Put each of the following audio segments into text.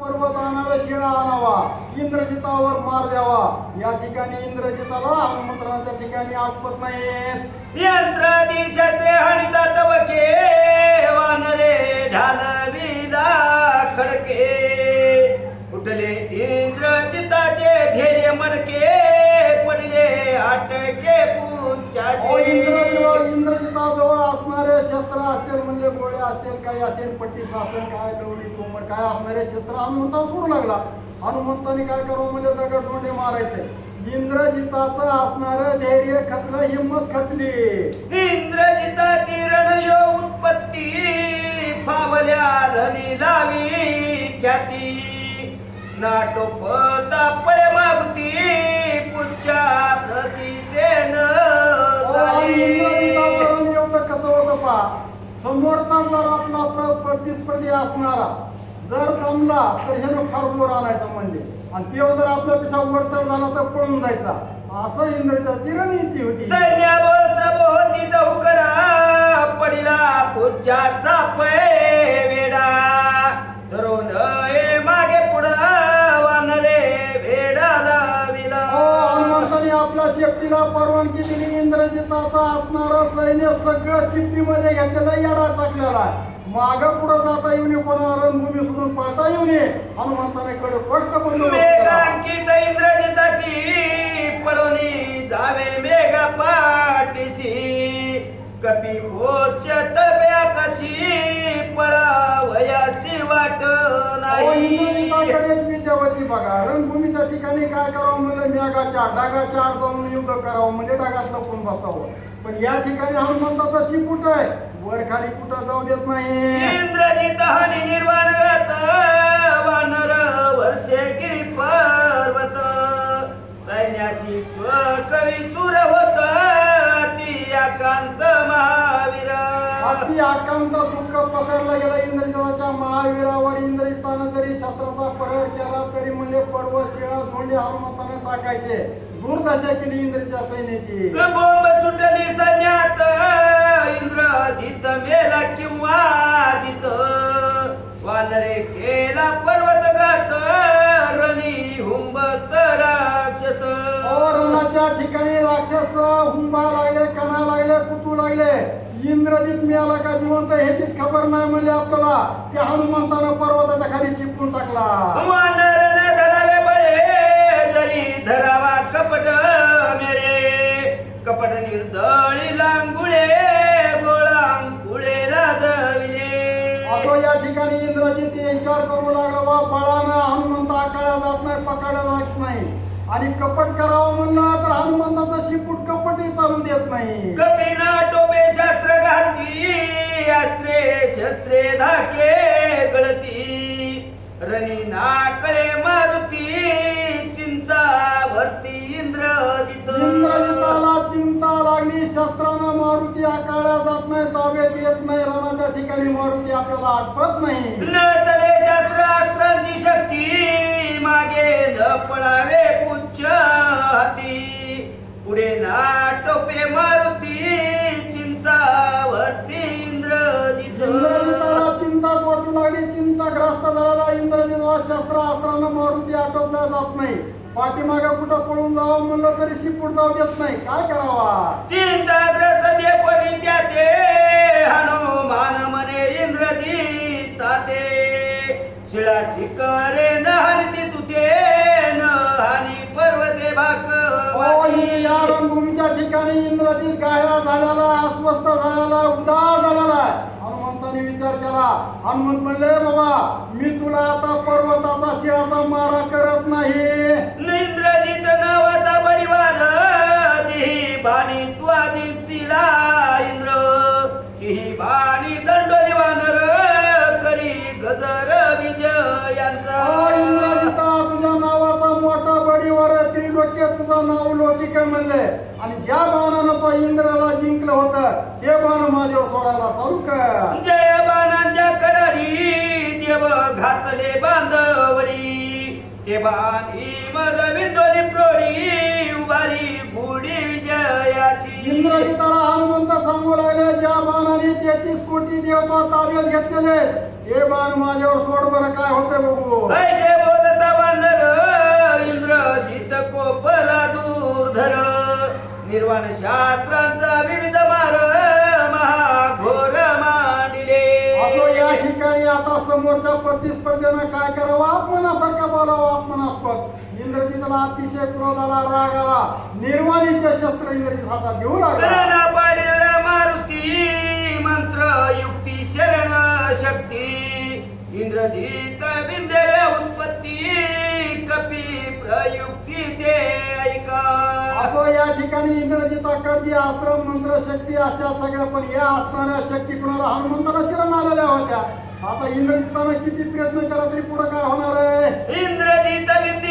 पर्वत आणावा शिळा आणावा इंद्रजितावर मार द्यावा. या ठिकाणी इंद्रजिताला हनुमंतराच्या ठिकाणी आपत नाहीत यंत्रादी शस्त्रे हणिता तवके वानरे ढालविला खडके. उठले इंद्रजिताचे धैर्य मडके असतील काही असतील पट्टी असेल काय गवळी कोंबड काय असणारे शस्त्र हनुमंताला सोडू लागला. हनुमंताने काय करावं म्हणजे दगड तोंडे मारायचे. इंद्रजिताचं असणारं धैर्य खचलं हिंमत खचली. इंद्रजिताची रणयो उत्पत्ती फावल्या धनी लावी ख्याती. नाटोप तापळे मागती अहो, इंद्रजिताचं रण एवढं कसं होतं पा समोरचा जर आपला प्रतिस्पर्धी असणारा जर जमला तर हे फार जोर आणायचा म्हणजे आणि तो जर आपल्यापेक्षा वरचढ झाला तर पळून जायचा. असं इंद्रचा रणनीती होती. सैन्या सभोवती चौकडा पडिला पुच्च्याचा पै आपल्या शेपटीला परवानगी दिली. इंद्रजिताचा असणारा सैन्य सगळं शिफ्टीमध्ये घेतलेला येडा टाकलेला माग पुढे जाता येऊ नये कोणा रणभूमी सोडून पाहता येऊ नये. हनुमंताने कडे स्पष्ट बंदोबस्त इंद्रजिताची पळवणी जावे मेघ पाठीशी कपी पोच तब्या बघा रणभूमीच्या ठिकाणी काय करावं म्हणजे मेघाच्या डागाच्या आड जाऊन युद्ध करावं म्हणजे डागात लपून बसावं. पण या ठिकाणी हनुमंताचा शिपूट आहे? वर खाली कुठं जाऊ देत नाही. इंद्रजित हानी निर्वाण वानर वर्षे गिरी पर्वत. सैन्याशी कवी चूर होत ती एकांत महावीर. अति आकांत दुःख पसरला गेला इंद्रजिताच्या महावीरावर. पर्वत शिळा धोंडे हनुमंताने टाकायचे दुर्दशा केली इंद्रच्या सैन्याची. बोंब सुटली सैन्यात इंद्रजित मेला किंवा जित. वानरे केला पर्वत गात रणी हुंबत राक्षस. रणाच्या ठिकाणी राक्षस हुंबा लागले कणा लागले कुतू लागले. इंद्रजित मिळाला का जिवंत ह्याचीच खबर नाही म्हणले आपल्याला. त्या हनुमंतानं पर्वताच्या खाली चिपकून टाकला. वानर धरावा कपट मेळे. कपट निर्दळी लांगुळे गोळांकुळे राजविले. असो या ठिकाणी इंद्रजित विचार करू लागला बा बळानं हनुमंत आकळ्या जात नाही पकडल्या जात नाही. आणि कपट करावं म्हणलं तर हनुमंताचा शिपूट कपटही चालू देत नाही. कपिना टोपे शास्त्र घाती अस्त्रे शस्त्रे धाके गळती. रणी नाकळे मारुती चिंता भरती इंद्रजित इंद्रजिताला चिंता लागली. शस्त्रानं मारुती आकाळल्या जात नाही ताब्यात येत नाही. रणाच्या ठिकाणी मारुती आपल्याला आठवत नाही. न चले शास्त्र अस्त्रांची शक्ती मागे न पळावे पुच्छ हाती. पुढे ना टोपे मारुती चिंता भरती इंद्रजित इंद्रजिताला चिंताच वाटू लागली. चिंताग्रस्त झालेला इंद्रजित शस्त्र अस्त्रानं मारुती आटोपल्या जात नाही. पाठीमागे कुठं पळून जावं म्हणलं तरी शिपूट जाऊ देत नाही. काय करावा? चिंताग्रस्त त्या ते हनुमान म्हणे इंद्रजी ताते. शिळा शिकरे न हरती तुते न हानी पर्वते भाक अहो, ही या रणभूमीच्या ठिकाणी इंद्रजित गाया झालेला अस्वस्थ झालेला उदास झालेला हनुमंताने विचार केला. हनुमंत म्हणले बाबा मी तुला आता पर्वताचा शिळाचा मारा करत नाही. तिला इंद्र ही बाणी दंडोली वानर करी गजर विजयांचा. इंद्रजिता तुझ्या नावाचा मोठा बडीवर त्रिलोक्य तुझं नाव लौकिक म्हणले. आणि ज्या बाणानं तो इंद्राला जिंकलं होतं ते बाण माझ्यावर सोडायला चालू कर. जय बाणांच्या कराडी देव घातले बांधवडी. ते बाणी मज विंदोली प्रोडी उभारी इंद्रहिताला हनुमंत सांगू लागले ज्या बाणाने तेहतीस कोटी देवता ताब्यात घेतलेले हे बाण माझ्यावर सोड बरं काय होते बघू. बोलता बांधर इंद्रजित कोपला दूर धर. निर्वाण शास्त्रांचा विविध मार महाघोर मांडिले. असो या ठिकाणी आता समोरच्या प्रतिस्पर्धेनं काय करावं? आपण आपणासारखं बोलावं आपण असतो इंद्रजितला अतिशय क्रोध आला राग आला. निर्वाणीचे शस्त्र इंद्रजित हातात घेऊ लागला. पाडील मारुती मंत्र युक्ती शरण शक्ती. इंद्रजित विंध्य उत्पत्ती कपी प्रयुक्ती ते ऐका. असो या ठिकाणी इंद्रजिताकडची अस्त्र मंत्र शक्ती असत्या सगळ्या पण या असणाऱ्या शक्ती कुणाला हनुमंताला शरण आलेल्या होत्या. आता इंद्रजितानं किती प्रयत्न केला तरी पुढे काय होणार आहे? इंद्रजित मारक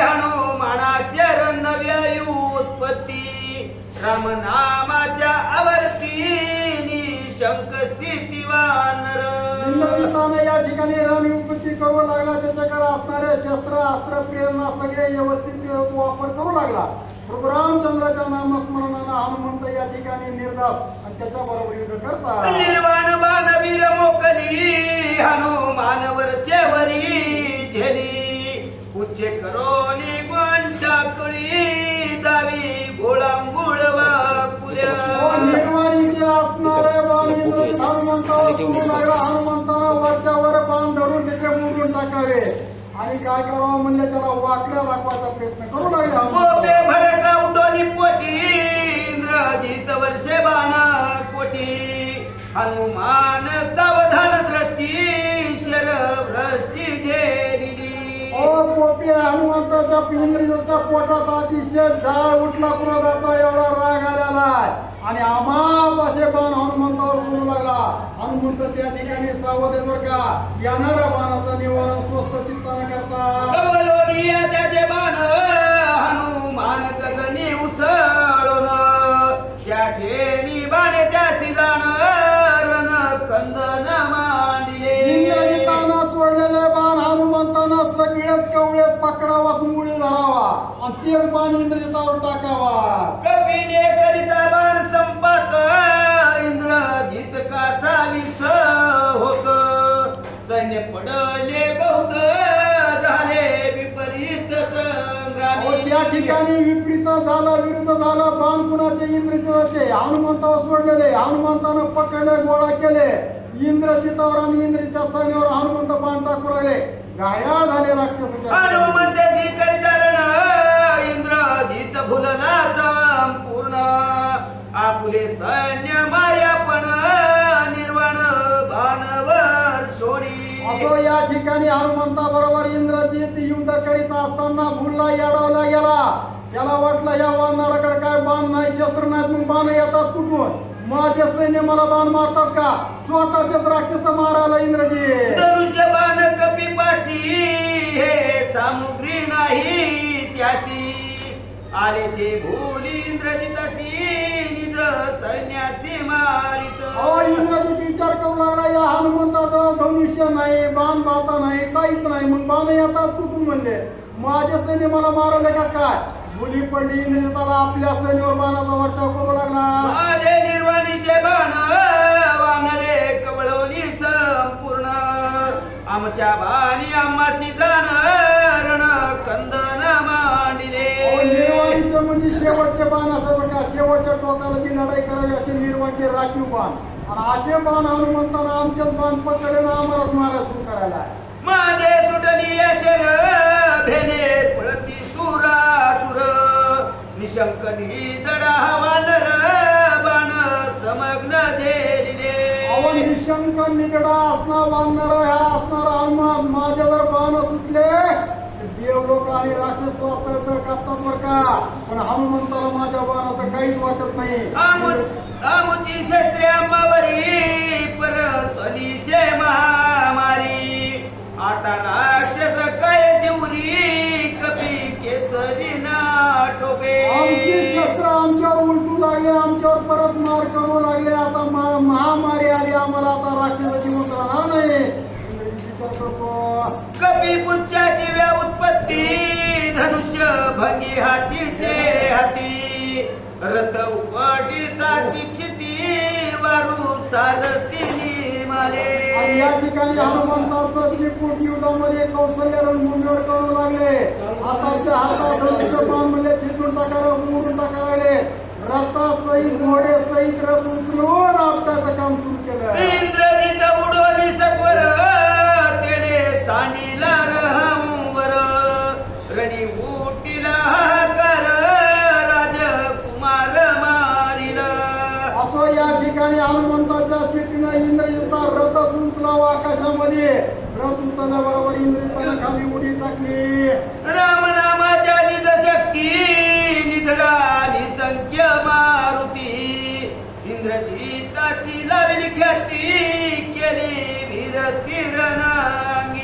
हनुमानाच्या उत्पत्ती राम नामाच्या आवर्ती शंक स्थिती वानर इंद्रजितानं या ठिकाणी रणयुक्ती करू लागला त्याच्याकडे असणारे शस्त्र अस्त्र प्रेरणा सगळे व्यवस्थित वापर करू लागला. प्रभू रामचंद्राच्या नामस्मरणानं हनुमंत या ठिकाणी निर्दास आणि त्याच्या बरोबर युद्ध करतात. निर्वाण बाणवीर मोकली हनुमानवरचे वरी झेली. उच्च करोनी गुंटाकळी दावी गोळांगुळ वापुऱ्या? निर्वाणीचे असणारे सुरू लागला बाण धरून मोडून टाकावे. आणि काय करावं म्हणले त्याला वाकड्या दाखवायचा प्रयत्न करू लागले हनुमंत. भडका पोटी इंद्रजित वर्षे बाणा कोटी. हनुमान सावधान हनुमंताच्या इंद्रियाच्या पोटात अतिशय झाड उठला क्रोधाचा एवढा राग आलेला आहे. आणि आमाप असे बाण हनुमंतावर सोडू लागला. हनुमंत त्या ठिकाणी सावध येतो का. येणाऱ्या बाणाचं निवारण स्वस्त चित्ताने करतात. करता पकडावा मुळी धरावा. आणि तेच बाण इंद्रजितावर टाकावा. कपिने करिता बाण संपात इंद्रजित कासा विस होत. सैन्य पडले बहुत झाले विपरीत संग्रामी. त्या ठिकाणी विपरीत झालं विरुद्ध झालं बाण कुणाचे? इंद्रजिताचे. हनुमंतावर सोडलेले. हनुमंतानं पकडले गोळा केले. इंद्रजितावर आणि इंद्रच्या सैन्यावर हनुमंत बाण टाकू लागले. घायाळ झाले राक्षस भुलला याडवला गेला त्याला वाटलं या वानराकडे काय बाण नाही शस्त्र नाहीत मग बाण येतात कुठून? माझे सैन्य मला बाण मारतात का? स्वतःचेच राक्षस मारायला इंद्रजित धनुष्य बाण कपिपाशी हे सामुग्री नाही त्यासी आलेसे भूली इंद्रजितसी निज सैन्यासी मारित. अहो इंद्रजित विचार करू लागला या हनुमंताचं धनुष्य नाही बाण बाता नाही काहीच नाही मग बाण येतात कुठून म्हणले? माझे सैन्य मला मारले का काय? मुली पडली इंद्रजिताला आपल्या सैन्यावर बाणाचा वर्षाव करू लागला. माझे निर्वाणीचे बाण वानरे कवळवली संपूर्ण. आमच्या बाणी आम्हासी जाण रण कंदन मांडिले. निर्वाणीचे म्हणजे शेवटचे बाण असं बरं का? शेवटच्या टोकाला जी लढाई करावी असे निर्वाणचे राखीव बाण. आणि असे बाण हनुमंताना आमच्याच बाण पकडले आम्हालाच मारा सुरू करायला. माझे सुटली अशर भेने पळती सुरासुर निशंक निदडा वानर बाण समग्न झेलिले अवन निशंक निगडा असणार बांधणारा ह्या असणारा हनुमान माझ्या जर बाण सुटले देव लोक आणि राक्षस कापतात बरं का? पण हनुमंताला माझ्या बाणाचं काहीच वाटत नाही. पुच्छाची व्या उत्पत्ती. धनुष्य भंगी हातीचे हाती. रथ उपटिताची क्षिती वारू सारथी माले. आणि या ठिकाणी हनुमंताचं शिपूट युद्धामध्ये कौशल्य रणभूमीवर करू लागले. आता हातात धनुष्य बाण हनुमंताच्या शेतीनं इंद्रजिता रथ उंचलावा आकाशामध्ये. रथ उंचला बरोबर इंद्रजिताला खाली उडी टाकली. राम नामाच्या निज शक्ती निधडानी संख्य मारुती. इंद्रजिताची लावली ख्याती केली भीर तिरणांगी